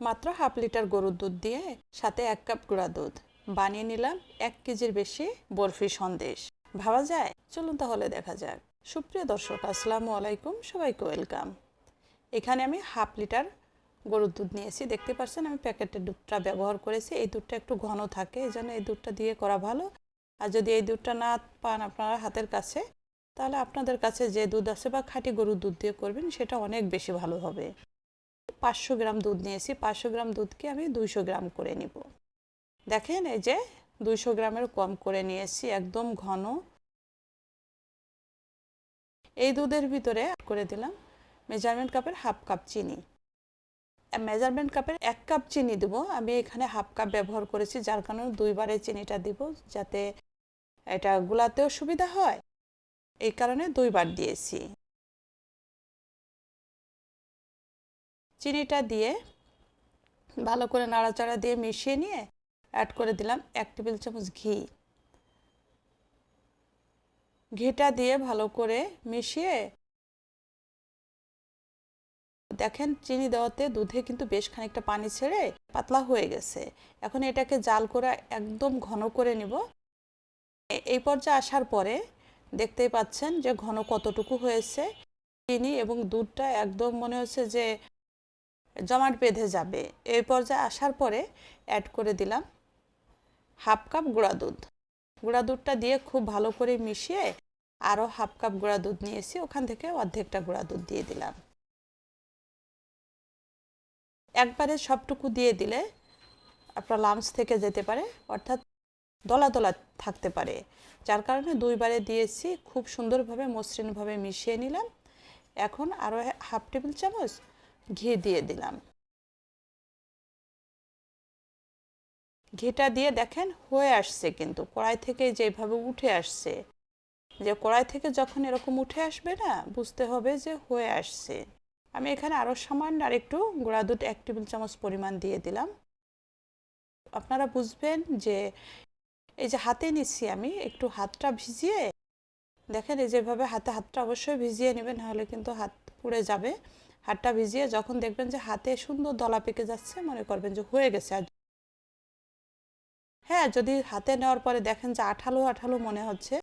মাত্র half litre গরুর দুধ দিয়ে সাথে এক কাপ গুঁড়া দুধ। বানিয়ে নিলাম এক কেজির বেশি বরফি সন্দেশ। ভাবা যায়? চলুন তাহলে দেখা যাক। সুপ্রিয় দর্শক, আসসালামু আলাইকুম। সবাইকে ওয়েলকাম। এখানে আমি হাফ লিটার গরুর দুধ নিয়েছি। দেখতে পাচ্ছেন, আমি প্যাকেটের দুধটা ব্যবহার করেছি। এই দুধটা একটু ঘন থাকে, এই জন্য এই দুধটা দিয়ে করা ভালো। আর যদি এই দুধটা না পান আপনারা হাতের কাছে, তাহলে আপনাদের কাছে যে দুধ আছে বা খাঁটি গরুর দুধ দিয়ে করবেন, সেটা অনেক বেশি ভালো হবে। পাঁচশো গ্রাম দুধ নিয়েছি, পাঁচশো গ্রাম দুধকে আমি দুইশো গ্রাম করে নিব। দেখেন এই যে দুইশো গ্রামের কম করে নিয়েছি, একদম ঘন। এই দুধের ভিতরে করে দিলাম মেজারমেন্ট কাপের হাফ কাপ চিনি। মেজারমেন্ট কাপের এক কাপ চিনি দেব, আমি এখানে হাফ কাপ ব্যবহার করেছি, যার কারণে দুইবারে চিনিটা দিব যাতে এটা গুলাতেও সুবিধা হয়। এই কারণে দুইবার দিয়েছি। চিনিটা দিয়ে ভালো করে নাড়াচাড়া দিয়ে মিশিয়ে নিয়ে অ্যাড করে দিলাম এক টেবিল চামচ ঘি। ঘিটা দিয়ে ভালো করে মিশিয়ে দেখেন চিনি দেওয়াতে দুধে কিন্তু বেশ খানিকটা পানি ছেড়ে পাতলা হয়ে গেছে। এখন এটাকে জাল করে একদম ঘন করে নিব। এই পর্যায়ে আসার পরে দেখতেই পাচ্ছেন যে ঘন কতটুকু হয়েছে। চিনি এবং দুধটা একদম মনে হচ্ছে যে জমাট বেঁধে যাবে। এই পর্যায়ে আসার পরে অ্যাড করে দিলাম হাফ কাপ গুঁড়া দুধ। গুঁড়া দুধটা দিয়ে খুব ভালো করে মিশিয়ে আরও হাফ কাপ গুঁড়া দুধ নিয়েছি, ওখান থেকে অর্ধেকটা গুঁড়া দুধ দিয়ে দিলাম। একবারে সবটুকু দিয়ে দিলে আপনার লামস থেকে যেতে পারে, অর্থাৎ দলা দলা থাকতে পারে। যার কারণে দুইবারে দিয়েছি, খুব সুন্দরভাবে, মসৃণভাবে মিশিয়ে নিলাম। এখন আরও হাফ টেবিল চামচ ঘি দিয়ে দিলাম। ঘিটা দিয়ে দেখেন হয়ে আসছে কিন্তু, কড়াই থেকে যেভাবে উঠে আসছে। যে কড়াই থেকে যখন এরকম উঠে আসবে না, বুঝতে হবে যে হয়ে আসছে। আমি এখানে আরও সামান্য আর একটু গুঁড়া দুধ, এক টেবিল চামচ পরিমাণ দিয়ে দিলাম। আপনারা বুঝবেন যে এই যে হাতে নিচ্ছি আমি, একটু হাতটা ভিজিয়ে, দেখেন এই যেভাবে হাতে হাতটা অবশ্যই ভিজিয়ে নেবেন, নাহলে কিন্তু হাত পুড়ে যাবে। হাতটা ভিজিয়ে যখন দেখবেন যে হাতে সুন্দর দলা পেকে যাচ্ছে, মনে করবেন যে হয়ে গেছে। আর হ্যাঁ যদি হাতে নেওয়ার পরে দেখেন যে আঠালো আঠালো মনে হচ্ছে,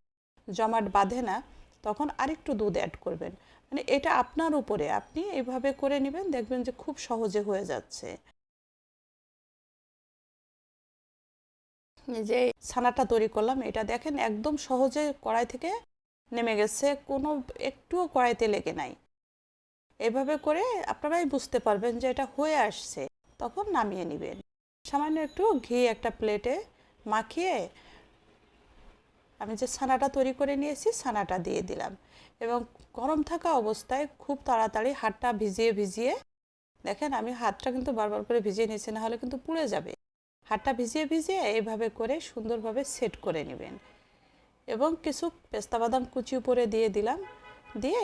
জমাট বাঁধে না, তখন আরেকটু দুধ অ্যাড করবেন। মানে এটা আপনার উপরে, আপনি এইভাবে করে নেবেন, দেখবেন যে খুব সহজে হয়ে যাচ্ছে। যে ছানাটা তৈরি করলাম, এটা দেখেন একদম সহজে কড়াই থেকে নেমে গেছে, কোনো একটুও কড়াইতে লেগে নাই। এভাবে করে আপনারাই বুঝতে পারবেন যে এটা হয়ে আসছে। তখন নামিয়ে নেবেন। সামান্য একটু ঘি একটা প্লেটে মাখিয়ে আমি যে ছানাটা তৈরি করে নিয়েছি ছানাটা দিয়ে দিলাম এবং গরম থাকা অবস্থায় খুব তাড়াতাড়ি হাতটা ভিজিয়ে ভিজিয়ে দেখেন আমি হাতটা কিন্তু বারবার করে ভিজিয়ে নিয়েছি, না হলে কিন্তু পুড়ে যাবে। হাতটা ভিজিয়ে ভিজিয়ে এইভাবে করে সুন্দরভাবে সেট করে নেবেন। এবং কিছু পেস্তা বাদাম কুচি উপরে দিয়ে দিলাম। দিয়ে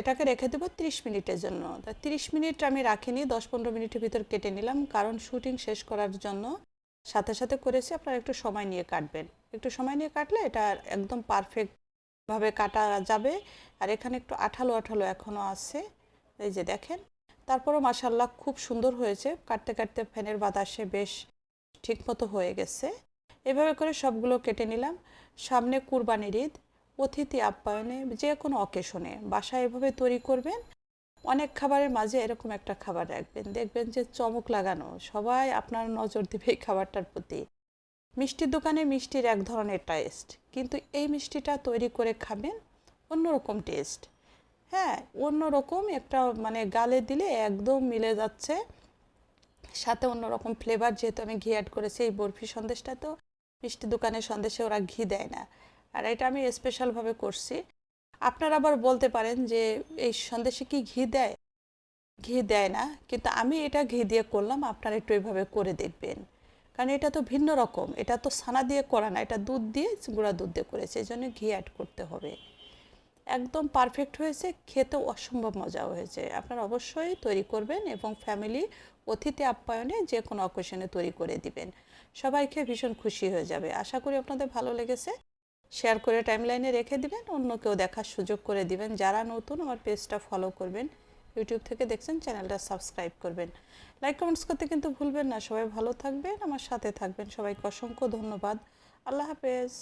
এটাকে রেখে দেবো তিরিশ মিনিটের জন্য। তা তিরিশ মিনিট আমি রাখিনি, দশ পনেরো মিনিটের ভিতর কেটে নিলাম, কারণ শুটিং শেষ করার জন্য সাথে সাথে করেছি, আপনারা একটু সময় নিয়ে কাটবেন। একটু সময় নিয়ে কাটলে এটা একদম পারফেক্টভাবে কাটা যাবে। আর এখানে একটু আঠালো আঠালো এখনও আছে, এই যে দেখেন। তারপরও মাসাল্লাহ খুব সুন্দর হয়েছে, কাটতে কাটতে ফ্যানের বাতাসে বেশ ঠিকমতো হয়ে গেছে। এভাবে করে সবগুলো কেটে নিলাম। সামনে কুরবানির ঈদ অতিথি আপ্যায়নে যে কোনো অকেশনে বাসায় এভাবে তৈরি করবেন, অনেক খাবারের মাঝে এরকম একটা খাবার রাখবেন। দেখবেন যে চমক লাগানো, সবাই আপনার নজর দেবে এই খাবারটার প্রতি। মিষ্টির দোকানে মিষ্টির এক ধরনের টেস্ট কিন্তু এই মিষ্টিটা তৈরি করে খাবেন, অন্যরকম টেস্ট হ্যাঁ অন্যরকম একটা মানে গালে দিলে একদম মিলে যাচ্ছে। সাথে অন্যরকম ফ্লেভার যেহেতু আমি ঘি অ্যাড করেছি, এই বরফি সন্দেশটা তো মিষ্টি দোকানের সন্দেশে ওরা ঘি দেয় না। আর এটা আমি স্পেশালভাবে করছি। আপনারা আবার বলতে পারেন যে এই সন্দেশে কি ঘি দেয়? ঘি দেয় না, কিন্তু আমি এটা ঘি দিয়ে করলাম, আপনারা একটু এইভাবে করে দেখবেন। কারণ এটা তো ভিন্ন রকম, এটা তো ছানা দিয়ে করা না, এটা দুধ দিয়ে, গুঁড়া দুধ দিয়ে করেছে এই জন্য ঘি অ্যাড করতে হবে। একদম পারফেক্ট হয়েছে খেতে অসম্ভব মজা হয়েছে। আপনারা অবশ্যই তৈরি করবেন এবং ফ্যামিলি অতিথি আপ্যায়নে যে কোনো অকেশনে তৈরি করে দিবেন। সবাইকে ভীষণ খুশি হয়ে যাবে। আশা করি আপনাদের ভালো লেগেছে। শেয়ার করে টাইমলাইনে রেখে দিবেন অন্য কেউ দেখার সুযোগ করে দিবেন। যারা নতুন আমার পেজটা ফলো করবেন ইউটিউব থেকে দেখছেন চ্যানেলটা সাবস্ক্রাইব করবেন। লাইক কমেন্টস করতে কিন্তু ভুলবেন না। সবাই ভালো থাকবেন, আমার সাথে থাকবেন। সবাইকে অসংখ্য ধন্যবাদ। আল্লাহ হাফেজ।